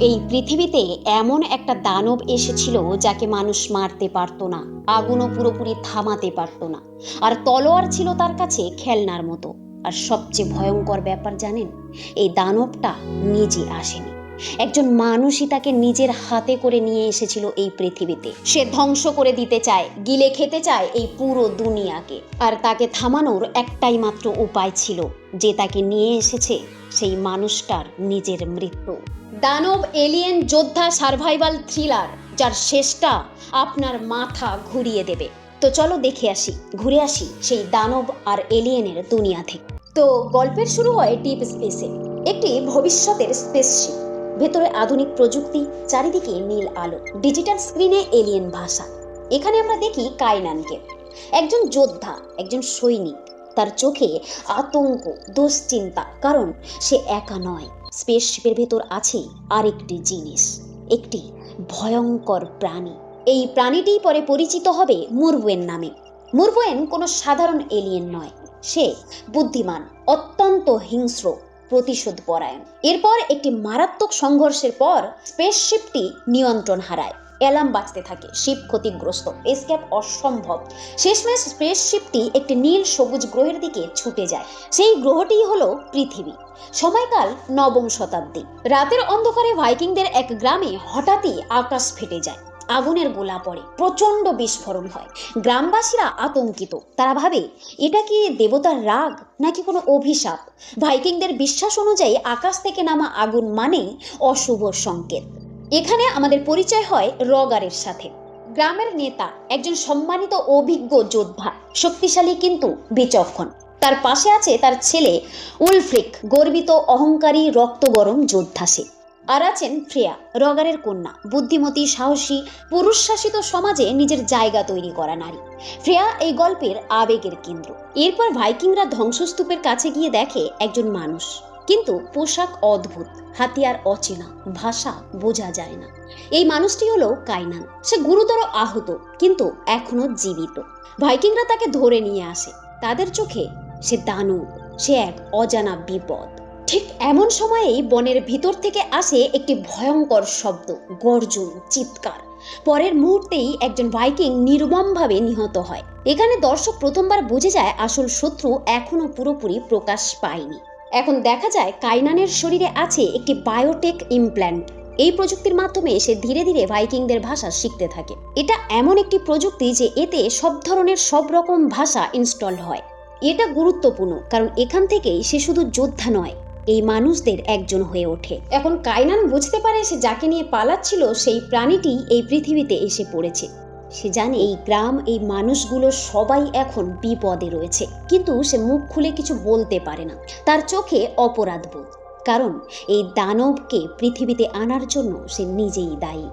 এই পৃথিবীতে এমন একটা দানব এসেছিল যাকে মানুষ মারতে পারতো না, আগুনও পুরোপুরি থামাতে পারতো না। আর তলোয়ার ছিল তার কাছে খেলনার মতো। আর সবচেয়ে ভয়ঙ্কর ব্যাপার জানেন, এই দানবটা নিজে আসেনি। একজন মানুষই তাকে নিজের হাতে করে নিয়ে এসেছিল এই পৃথিবীতে। সে ধ্বংস করে দিতে চায়, গিলে খেতে চায় এই পুরো দুনিয়াকে। আর তাকে থামানোর একটাই মাত্র উপায় ছিল, যে তাকে নিয়ে এসেছে সেই মানুষটার নিজের মৃত্যু। দানব এলিয়েন যোদ্ধা সার্ভাইভাল থ্রিলার, যার শেষটা আপনার মাথা ঘুরিয়ে দেবে। তো চলো দেখে আসি, ঘুরে আসি সেই দানব আর এলিয়েনের দুনিয়া থেকে। তো গল্পের শুরু হয় ডিপ স্পেসে, একটি ভবিষ্যতের স্পেসশিপ ভেতরে আধুনিক প্রযুক্তি, চারিদিকে নীল আলো ডিজিটাল স্ক্রিনে এলিয়েন ভাষা। এখানে আমরা দেখি কাইনানকে। একজন যোদ্ধা, একজন সৈনিক। তার চোখে আতঙ্ক, দুশ্চিন্তা, কারণ সে একা নয়। স্পেসশিপের ভেতর আছে আরেকটি জিনিস, একটি ভয়ঙ্কর প্রাণী। এই প্রাণীটি পরে পরিচিত হবে মুরবুয়েন নামে। মুরবুয়েন কোনো সাধারণ এলিয়েন নয়, সে বুদ্ধিমান, অত্যন্ত হিংস্র প্রতিশোধ পরায়ণ এরপর একটি মারাত্মক সংঘর্ষের পর স্পেসশিপটি নিয়ন্ত্রণ হারায়। অ্যালার্ম বাজতে থাকে, শিপ ক্ষতিগ্রস্ত এসকেপ অসম্ভব। শেষমেশ স্পেসশিপটি একটি নীল সবুজ গ্রহের দিকে ছুটে যায়। সেই গ্রহটিই হলো পৃথিবী। সময়কাল নবম শতাব্দী। রাতের অন্ধকারে ভাইকিংদের এক গ্রামে হঠাৎই আকাশ ফেটে যায়, আগুনের গোলা পড়ে, প্রচণ্ড বিস্ফোরণ হয়। গ্রামবাসীরা আতঙ্কিত। তারা ভাবে, এটা কি দেবতার রাগ নাকি কোনো অভিশাপ? ভাইকিংদের বিশ্বাস অনুযায়ী আকাশ থেকে নামা আগুন মানেই অশুভ সংকেত। এখানে আমাদের পরিচয় হয় রগারের সাথে। গ্রামের নেতা, একজন সম্মানিত অভিজ্ঞ যোদ্ধা, শক্তিশালী কিন্তু বিচক্ষণ। তার পাশে আছে তার ছেলে উলফ্রিক, গর্বিত, অহংকারী রক্ত গরম যোদ্ধা সে। আর আছেন ফ্রেয়া, রগারের কন্যা, বুদ্ধিমতী, সাহসী পুরুষ শাসিত সমাজে নিজের জায়গা তৈরি করা নারী। ফ্রেয়া এই গল্পের আবেগের কেন্দ্র। এরপর ভাইকিংরা ধ্বংসস্তূপের কাছে গিয়ে দেখে একজন মানুষ। কিন্তু পোশাক অদ্ভুত, হাতিয়ার অচেনা, ভাষা বোঝা যায় না। এই মানুষটি হলো কাইনান। সে গুরুতর আহত, কিন্তু এখনও জীবিত। ভাইকিংরা তাকে ধরে নিয়ে আসে। তাদের চোখে সে দানব সে এক অজানা বিপদ। ঠিক এমন সময়েই বনের ভিতর থেকে আসে একটি ভয়ঙ্কর শব্দ, গর্জন, চিৎকার। পরের মুহূর্তেই একজন ভাইকিং নির্মমভাবে নিহত হয়। এখানে দর্শক প্রথমবার বুঝে যায় আসল শত্রু এখনও পুরোপুরি প্রকাশ পায়নি। এখন দেখা যায় কাইনানের শরীরে আছে একটি বায়োটেক ইমপ্ল্যান্ট। এই প্রযুক্তির মাধ্যমে সে ধীরে ধীরে ভাইকিংদের ভাষা শিখতে থাকে। এটা এমন একটি প্রযুক্তি যে এতে সব ধরনের সব রকম ভাষা ইনস্টল হয়। এটা গুরুত্বপূর্ণ, কারণ এখান থেকেই সে শুধু যোদ্ধা নয়, এই মানুষদের একজন হয়ে ওঠে। এখন কাইনান বুঝতে পারে সে যাকে নিয়ে পালাচ্ছিল সেই প্রাণীটি এই পৃথিবীতে এসে পড়েছে। সে জানে এই গ্রাম, এই মানুষগুলো সবাই এখন বিপদে রয়েছে। কিন্তু সে মুখ খুলে কিছু বলতে পারে না। তার চোখে অপরাধ বোধ। কারণ এই দানবকে পৃথিবীতে আনার জন্য সে নিজেই দায়ী।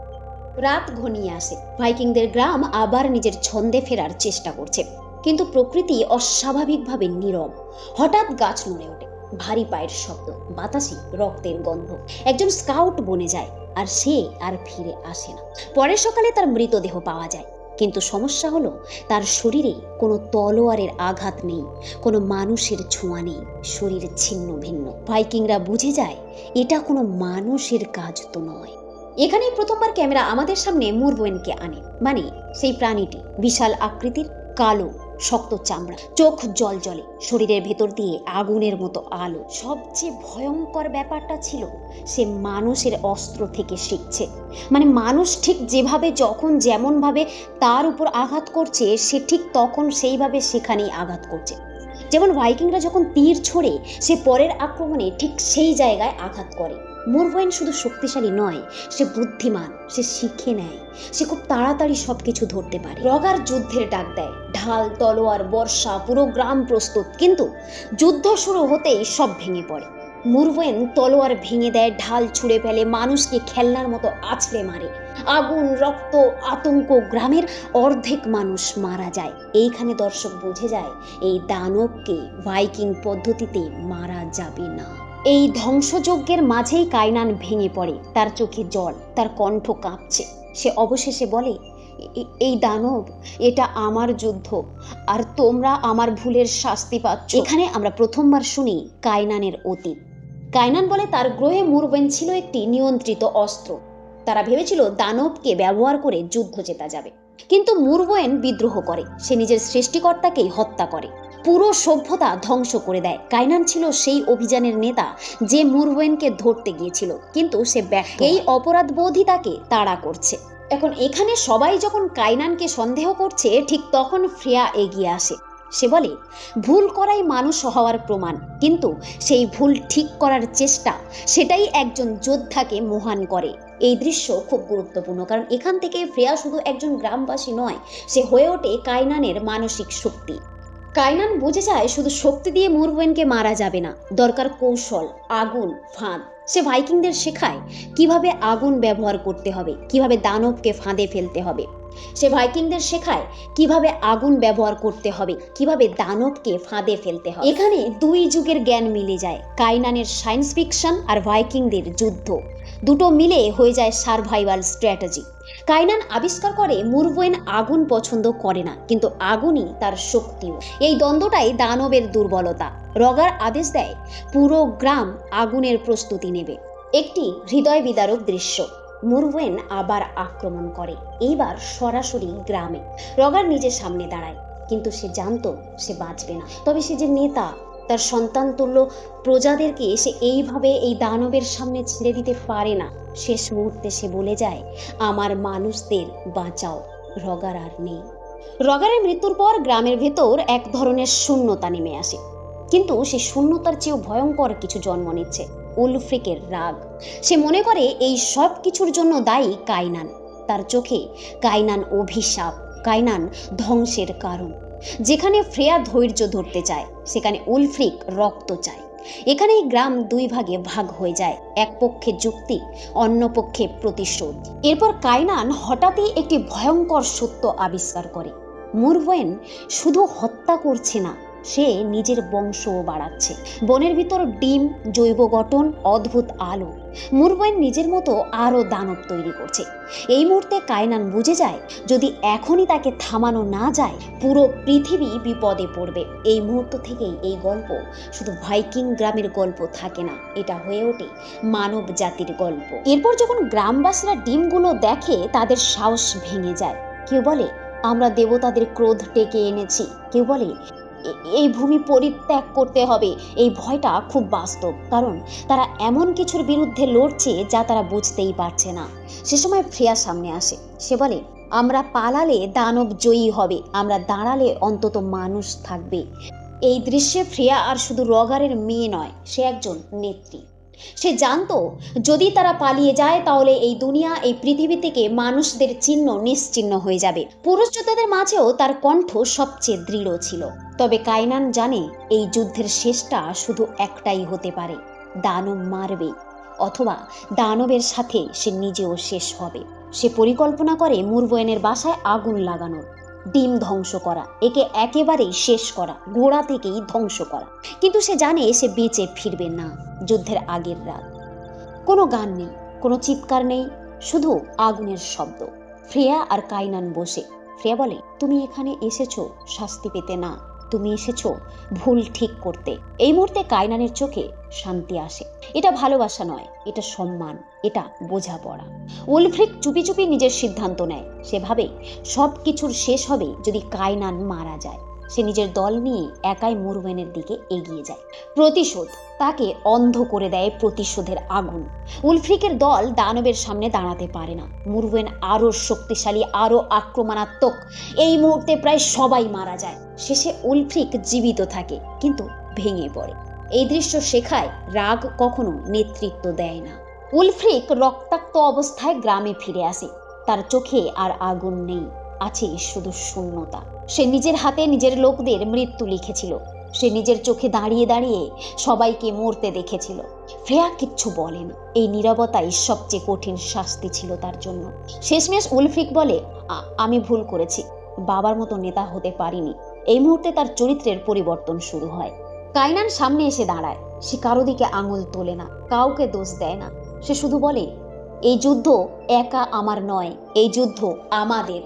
রাত ঘনিয়ে আসে। ভাইকিংদের গ্রাম আবার নিজের ছন্দে ফেরার চেষ্টা করছে। কিন্তু প্রকৃতি অস্বাভাবিকভাবে নীরব। হঠাৎ গাছ নড়ে ওঠে। ভারী পায়ের শব্দ বাতাসে রক্তের গন্ধ। একজন স্কাউট বনে যায় আর সে আর ফিরে আসে না। পরের সকালে তার মৃতদেহ পাওয়া যায়। কিন্তু সমস্যা হলো, তার শরীরে কোনো তলোয়ারের আঘাত নেই, কোনো মানুষের ছোঁয়া নেই, শরীর ছিন্ন ভিন্ন। ভাইকিংরা বুঝে যায়, এটা কোনো মানুষের কাজ তো নয়। এখানেই প্রথমবার ক্যামেরা আমাদের সামনে মুরবোয়েনকে আনে। মানে সেই প্রাণীটি, বিশাল আকৃতির, কালো শক্ত চামড়া, চোখ জল জলে, শরীরের ভেতর দিয়ে আগুনের মতো আলো। সবচেয়ে ভয়ঙ্কর ব্যাপারটা ছিল, সে মানুষের অস্ত্র থেকে শিখছে। মানে মানুষ ঠিক যেভাবে, যখন যেমনভাবে তার উপর আঘাত করছে, সে ঠিক তখন সেইভাবে সেখানেই আঘাত করছে। যেমন ভাইকিংরা যখন তীর ছোড়ে, সে পরের আক্রমণে ঠিক সেই জায়গায় আঘাত করে। মুরবয়েন শুধু শক্তিশালী নয়, সে বুদ্ধিমান, সে শিখে নেয়, সে খুব তাড়াতাড়ি সব কিছু ধরতে পারে। রগার যুদ্ধের ডাক দেয়, ঢাল, তলোয়ার, বর্ষা, পুরো গ্রাম প্রস্তুত, কিন্তু যুদ্ধ শুরু হতেই সব ভেঙে পড়ে। মুরবয়েন তলোয়ার ভেঙে দেয়, ঢাল ছুঁড়ে ফেলে, মানুষকে খেলনার মতো আছড়ে মারে। আগুন, রক্ত, আতঙ্ক, গ্রামের অর্ধেক মানুষ মারা যায়। এইখানে দর্শক বুঝে যায়, এই দানবকে ভাইকিং পদ্ধতিতে মারা যাবে না। এই ধ্বংসযজ্ঞের মাঝেই কাইনান ভেঙে পড়ে। তার চোখে জল, তার কণ্ঠ কাঁপছে। সে অবশেষে বলে এই দানব, এটা আমার যুদ্ধ, আর তোমরা আমার ভুলের শাস্তি পাচ্ছ। এখানে আমরা প্রথমবার শুনি কাইনানের অতীত। কাইনান বলে, তার গ্রহে মুরবেন ছিল একটি নিয়ন্ত্রিত অস্ত্র। তারা ভেবেছিল দানবকে ব্যবহার করে যুদ্ধ জেতা যাবে। কিন্তু মুরবোয়েন বিদ্রোহ করে। সে নিজের সৃষ্টিকর্তাকেই হত্যা করে। পুরো সভ্যতা ধ্বংস করে দেয়। কাইনান ছিল সেই অভিযানের নেতা যে মুরবোয়েনকে ধরতে গিয়েছিল। কিন্তু সে ব্যর্থ এই অপরাধ বোধই তাকে তাড়া করছে। এখন এখানে সবাই যখন কাইনানকে সন্দেহ করছে ঠিক তখন ফ্রেয়া এগিয়ে আসে। সে বলে ভুল করাই মানুষ হওয়ার প্রমাণ। কিন্তু সেই ভুল ঠিক করার চেষ্টা সেটাই একজন যোদ্ধাকে মহান করে। এই দৃশ্য খুব গুরুত্বপূর্ণ কারণ এখান থেকে ফ্রেয়া শুধু একজন গ্রামবাসী নয় সে হয়ে ওঠে কাইনানের মানসিক শক্তি। কাইনান বুঝে যায় শুধু শক্তি দিয়ে মুরওয়েনকে মারা যাবে না। দরকার কৌশল, আগুন, ফাঁদ। সে ভাইকিংদের শেখায় কীভাবে আগুন ব্যবহার করতে হবে, কীভাবে দানবকে ফাঁদে ফেলতে হবে। সে ভাইকিংদের শেখায় কীভাবে আগুন ব্যবহার করতে হবে, কীভাবে দানবকে ফাঁদে ফেলতে হবে। এখানে দুই যুগের জ্ঞান মিলে যায়, কাইনানের সায়েন্স ফিকশন আর ভাইকিংদের যুদ্ধ। দুটো মিলে হয়ে যায় সার্ভাইভাল স্ট্র্যাটেজি। কাইনান আবিষ্কার করে মুরবোয়েন আগুন পছন্দ করে না, কিন্তু আগুনই তার শক্তিও। এই দ্বন্দ্বটাই দানবের দুর্বলতা। রগার আদেশ দেয়, পুরো গ্রাম আগুনের প্রস্তুতি নেবে। একটি হৃদয় বিদারক দৃশ্য। মুরওয়েন আবার আক্রমণ করে, এইবার সরাসরি গ্রামে। রগার নিজের সামনে দাঁড়ায়, কিন্তু সে জানতো সে বাঁচবে না। তবে সে যে নেতা তার সন্তান তুল্য প্রজাদেরকে সে এইভাবে এই দানবের সামনে ছেড়ে দিতে পারে না। শেষ মুহূর্তে সে বলে যায়, আমার মানুষদের বাঁচাও, রগার আর নেই। রগারের মৃত্যুর পর গ্রামের ভেতর এক ধরনের শূন্যতা নেমে আসে। কিন্তু সে শূন্যতার চেয়েও ভয়ঙ্কর কিছু জন্ম নিচ্ছে, উলফ্রিকের রাগ। সে মনে করে এই সব কিছুর জন্য দায়ী কাইনান। তার চোখে কাইনান অভিশাপ, কাইনান ধ্বংসের কারণ। যেখানে ফ্রেয়া ধৈর্য ধরতে চায়, সেখানে উলফ্রিক রক্ত চায়। এখানেই গ্রাম দুই ভাগে ভাগ হয়ে যায়, এক পক্ষে যুক্তি, অন্য পক্ষে প্রতিশোধ। এরপর কায়নান হঠাৎই একটি ভয়ঙ্কর সত্য আবিষ্কার করে। মুরওয়েন শুধু হত্যা করছে না সে নিজের বংশও বাড়াচ্ছে। বনের ভিতর ডিম, জৈব গঠন, অদ্ভুত আলো। মুরবয়েন নিজের মতো আরও দানব তৈরি করছে। এই মুহূর্তে কায়নান বুঝে যায়, যদি এখনই তাকে থামানো না যায়, পুরো পৃথিবী বিপদে পড়বে। এই মুহূর্ত থেকেই এই গল্প শুধু ভাইকিং গ্রামের গল্প থাকে না, এটা হয়ে ওঠে মানব জাতির গল্প। এরপর যখন গ্রামবাসীরা ডিমগুলো দেখে, তাদের সাহস ভেঙে যায়। কেউ বলে, আমরা দেবতাদের ক্রোধ ডেকে এনেছি। কেউ বলে এই ভূমি পরিত্যাগ করতে হবে। এই ভয়টা খুব বাস্তব। কারণ তারা এমন কিছুর বিরুদ্ধে লড়ছে যা তারা বুঝতেই পারছে না। সে সময় ফ্রেয়া সামনে আসে। সে বলে, আমরা পালালে দানব জয়ী হবে। আমরা দাঁড়ালে অন্তত মানুষ থাকবে। এই দৃশ্যে ফ্রেয়া আর শুধু রগারের মেয়ে নয়, সে একজন নেত্রী। সে জানতো, যদি তারা পালিয়ে যায় তাহলে এই দুনিয়া, এই পৃথিবী থেকে মানুষদের চিহ্ন নিশ্চিহ্ন হয়ে যাবে। পুরুষ যোদ্ধাদের মাঝেও তার কণ্ঠ সবচেয়ে দৃঢ় ছিল। তবে কাইনান জানে এই যুদ্ধের শেষটা শুধু একটাই হতে পারে, দানব মারবে, অথবা দানবের সাথে সে নিজেও শেষ হবে। সে পরিকল্পনা করে মুরবয়নের বাসায় আগুন লাগানোর। ডিম ধ্বংস করা, একে একেবারেই শেষ করা, গোড়া থেকেই ধ্বংস করা। কিন্তু সে জানে সে বেঁচে ফিরবে না যুদ্ধের আগের রাত। কোনো গান নেই, কোনো চিৎকার নেই, শুধু আগুনের শব্দ। ফ্রেয়া আর কাইনান বসে। ফ্রেয়া বলে, তুমি এখানে এসেছ, শাস্তি পেতে না। তুমি এসেছ ভুল ঠিক করতে। এই মুহূর্তে কাইনানের চোখে শান্তি আসে। এটা ভালোবাসা নয়, এটা সম্মান, এটা বোঝাপড়া। উলফ্রিক চুপি চুপি নিজের সিদ্ধান্ত নেয়। সবকিছুর সব কিছুর শেষ হবে যদি কায়নান মারা যায়। সে নিজের দল নিয়ে একাই মুরওয়েনের দিকে এগিয়ে যায়। প্রতিশোধ তাকে অন্ধ করে দেয় প্রতিশোধের আগুন। উলফ্রিকের দল দানবের সামনে দাঁড়াতে পারে না। মুরওয়েন আরও শক্তিশালী, আরও আক্রমণাত্মক। এই মুহূর্তে প্রায় সবাই মারা যায়। শেষে উলফ্রিক জীবিত থাকে, কিন্তু ভেঙে পড়ে। এই দৃশ্য শেখায় রাগ কখনো নেতৃত্ব দেয় না। উলফ্রিক রক্তাক্ত অবস্থায় গ্রামে ফিরে আসে। তার চোখে আর আগুন নেই, আছে শুধু শূন্যতা। সে নিজের হাতে নিজের লোকদের মৃত্যু লিখেছিল। সে নিজের চোখে দাঁড়িয়ে দাঁড়িয়ে সবাইকে মরতে দেখেছিল। ফ্রেয়া কিচ্ছু বলেন। এই নীরবতাই সবচেয়ে কঠিন শাস্তি ছিল তার জন্য। শেষমেশ উলফ্রিক বলে আমি ভুল করেছি। বাবার মতো নেতা হতে পারিনি। এই মুহূর্তে তার চরিত্রের পরিবর্তন শুরু হয়। কাইনান সামনে এসে দাঁড়ায়। সে কারও দিকে আঙুল তোলে না, কাউকে দোষ দেয় না। সে শুধু বলে, এই যুদ্ধ একা আমার নয়, এই যুদ্ধ আমাদের।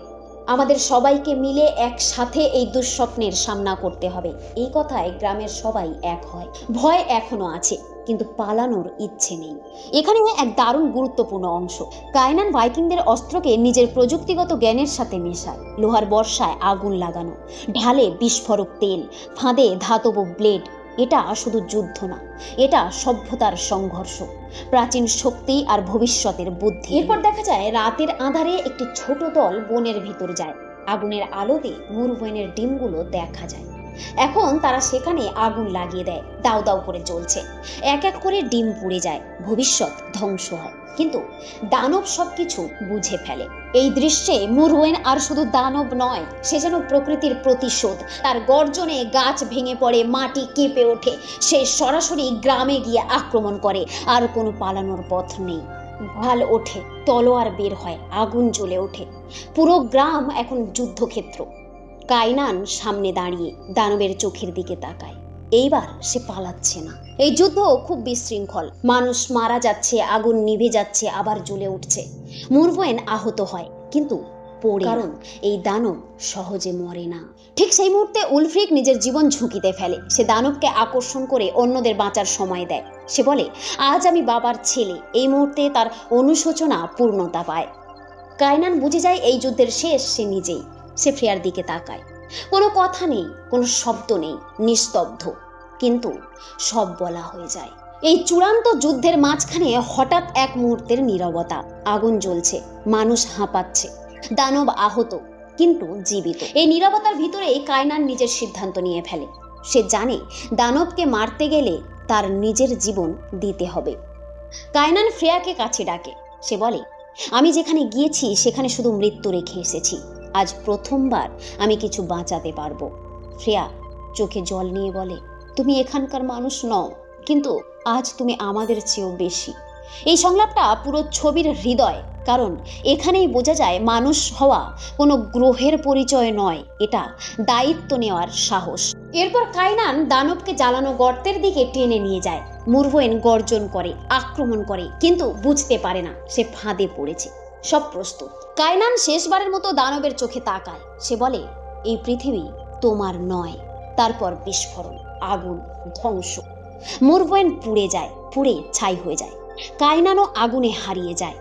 আমাদের সবাইকে মিলে একসাথে এই দুঃস্বপ্নের সামনা করতে হবে। এই কথায় গ্রামের সবাই এক হয়। ভয় এখনও আছে, কিন্তু পালানোর ইচ্ছে নেই। এখানে এক দারুণ গুরুত্বপূর্ণ অংশ। কায়নান ভাইকিংদের অস্ত্রকে নিজের প্রযুক্তিগত জ্ঞানের সাথে মেশায়। লোহার বর্ষায় আগুন লাগানো, ঢালে বিস্ফোরক তেল, ফাঁদে ধাতব ব্লেড এটা শুধু যুদ্ধ না, এটা সভ্যতার সংঘর্ষ, প্রাচীন শক্তি আর ভবিষ্যতের বুদ্ধি। এরপর দেখা যায়, রাতের আধারে একটি ছোট দল বনের ভিতর যায়। আগুনের আলোতে মুরবইনের ডিমগুলো দেখা যায়। এখন তারা সেখানে আগুন লাগিয়ে দেয় দাউ দাউ করে চলছে এক এক করে ডিম পুড়ে যায়, ভবিষ্যৎ ধ্বংস হয়। কিন্তু দানব সবকিছু বুঝে ফেলে। এই দৃশ্যে মুরওয়েন আর শুধু দানব নয়, সে যেন প্রকৃতির প্রতিশোধ। তার গর্জনে গাছ ভেঙে পড়ে, মাটি কেঁপে ওঠে। সে সরাসরি গ্রামে গিয়ে আক্রমণ করে, আর কোনো পালানোর পথ নেই। ভালো ওঠে, তলোয়ার বের হয়, আগুন জ্বলে ওঠে। পুরো গ্রাম এখন যুদ্ধক্ষেত্র। কাইনান সামনে দাঁড়িয়ে দানবের চোখের দিকে তাকায়। এইবার সে পালাচ্ছে না। এই যুদ্ধ খুব বিশৃঙ্খল। মানুষ মারা যাচ্ছে আগুন নিভে যাচ্ছে আবার জ্বলে উঠছে। মুরভয়েন আহত হয় কিন্তু পড়ে কারণ এই দানব সহজে মরে না। ঠিক সেই মুহূর্তে উলফ্রিক নিজের জীবন ঝুঁকিতে ফেলে। সে দানবকে আকর্ষণ করে অন্যদের বাঁচার সময় দেয়। সে বলে আজ আমি বাবার ছেলে। এই মুহূর্তে তার অনুশোচনা পূর্ণতা পায়। কায়নান বুঝে যায় এই যুদ্ধের শেষ সে নিজেই। সে ফ্রেয়ার দিকে তাকায়। কোনো কথা নেই, কোনো শব্দ নেই, নিস্তব্ধ। কিন্তু সব বলা হয়ে যায়। এই চূড়ান্ত যুদ্ধের মাঝখানে হঠাৎ এক মুহূর্তের নীরবতা। আগুন জ্বলছে, মানুষ হাঁপাচ্ছে, দানব আহত, কিন্তু জীবিত। এই নীরবতার ভিতরেই কায়নান নিজের সিদ্ধান্ত নিয়ে ফেলে। সে জানে দানবকে মারতে গেলে তার নিজের জীবন দিতে হবে। কায়নান ফ্রেয়াকে কাছে ডাকে। সে বলে, আমি যেখানে গিয়েছি, সেখানে শুধু মৃত্যু রেখে এসেছি। আজ প্রথমবার আমি কিছু বাঁচাতে পারব। ফ্রেয়া চোখে জল নিয়ে বলে, তুমি এখানকার মানুষ নও, কিন্তু আজ তুমি আমাদের চেয়েও বেশি। এই সংলাপটা পুরো ছবির হৃদয়, কারণ এখানেই বোঝা যায় মানুষ হওয়া কোনো গ্রহের পরিচয় নয়, এটা দায়িত্ব নেওয়ার সাহস। এরপর কাইনান দানবকে জ্বালানো গর্তের দিকে টেনে নিয়ে যায়। মুরভয়েন গর্জন করে, আক্রমণ করে, কিন্তু বুঝতে পারে না সে ফাঁদে পড়েছে। সব প্রস্তুত। কায়নান শেষবারের মতো দানবের চোখে তাকায়। সে বলে, এই পৃথিবী তোমার নয়। তারপর বিস্ফোরণ, আগুন, ধ্বংস। মুরবয়েন পুড়ে যায়, পুড়ে ছাই হয়ে যায়। কায়নানও আগুনে হারিয়ে যায়।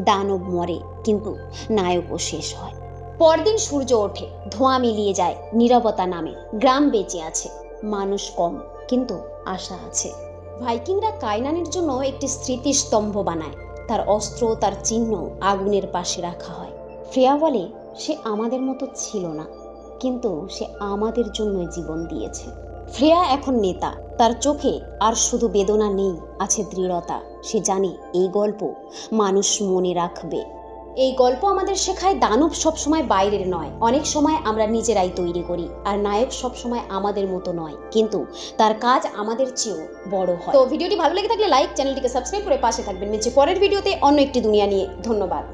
দানব মরে, কিন্তু নায়কও শেষ হয়। পরদিন সূর্য ওঠে, ধোঁয়া মিলিয়ে যায়, নীরবতা নামে। গ্রাম বেঁচে আছে। মানুষ কম, কিন্তু আশা আছে। ভাইকিংরা কায়নানের জন্য একটি স্মৃতিস্তম্ভ বানায়। তার অস্ত্র, তার চিহ্ন আগুনের পাশে রাখা হয়। ফ্রেয়া বলে সে আমাদের মতো ছিল না, কিন্তু সে আমাদের জন্যই জীবন দিয়েছে। ফ্রেয়া এখন নেতা, তার চোখে আর শুধু বেদনা নেই, আছে দৃঢ়তা। সে জানে এই গল্প মানুষ মনে রাখবে। এই গল্প আমাদের শেখায় দানব সবসময় বাইরের নয়। অনেক সময় আমরা নিজেরাই তৈরি করি, আর নায়ক সবসময় আমাদের মতো নয়। কিন্তু তার কাজ আমাদের চেয়েও বড় হয়। তো ভিডিওটি ভালো লেগে থাকলে লাইক চ্যানেলটিকে সাবস্ক্রাইব করে পাশে থাকবেন। নিচে পরের ভিডিওতে অন্য একটি দুনিয়া নিয়ে। ধন্যবাদ।